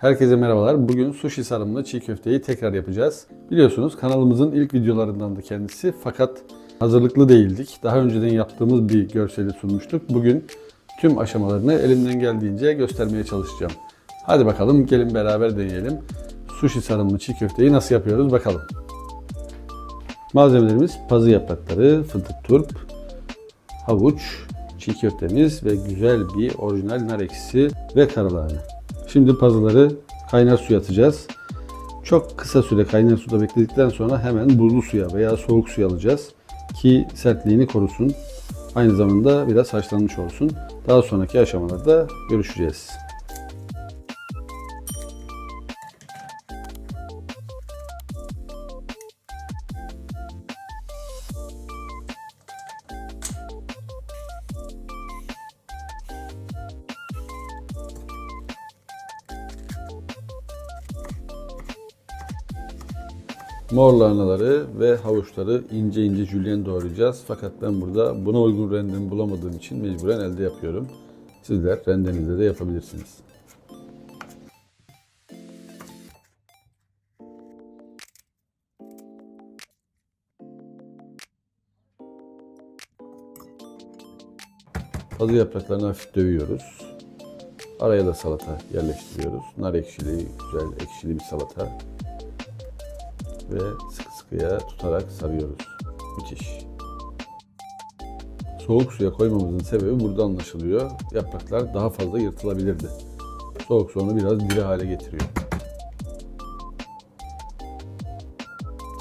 Herkese merhabalar. Bugün sushi sarımlı çiğ köfteyi tekrar yapacağız. Biliyorsunuz kanalımızın ilk videolarından da kendisi fakat hazırlıklı değildik. Daha önceden yaptığımız bir görseli sunmuştuk. Bugün tüm aşamalarını elimden geldiğince göstermeye çalışacağım. Hadi bakalım gelin beraber deneyelim. Sushi sarımlı çiğ köfteyi nasıl yapıyoruz bakalım. Malzemelerimiz pazı yaprakları, fındık turp, havuç, çiğ köftemiz ve güzel bir orijinal nar ekşisi ve karalahana. Şimdi pazıları kaynar suya atacağız. Çok kısa süre kaynar suda bekledikten sonra hemen buzlu suya veya soğuk suya alacağız ki sertliğini korusun. Aynı zamanda biraz haşlanmış olsun. Daha sonraki aşamalarda görüşeceğiz. Mor lahanaları ve havuçları ince ince jülyen doğrayacağız. Fakat ben burada buna uygun rendemi bulamadığım için mecburen elde yapıyorum. Sizler rendenizde de yapabilirsiniz. Pazı yapraklarını hafif dövüyoruz. Araya da salata yerleştiriyoruz. Nar ekşili, güzel ekşili bir salata ve sıkı sıkıya tutarak sarıyoruz. Müthiş. Soğuk suya koymamızın sebebi burada anlaşılıyor. Yapraklar daha fazla yırtılabilirdi. Soğuk su onu biraz diri hale getiriyor.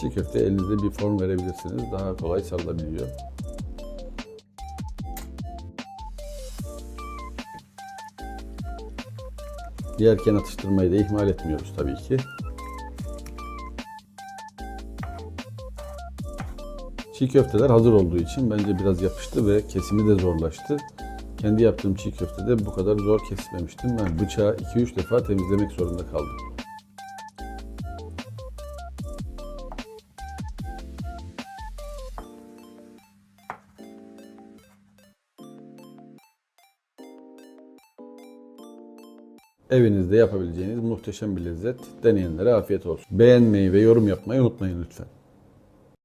Çiğ köfte elinizde bir form verebilirsiniz. Daha kolay sarılabiliyor. Yerken atıştırmayı da ihmal etmiyoruz tabii ki. Çiğ köfteler hazır olduğu için bence biraz yapıştı ve kesimi de zorlaştı. Kendi yaptığım çiğ köftede bu kadar zor kesmemiştim. Ben bıçağı 2-3 defa temizlemek zorunda kaldım. Evinizde yapabileceğiniz muhteşem bir lezzet. Deneyenlere afiyet olsun. Beğenmeyi ve yorum yapmayı unutmayın lütfen.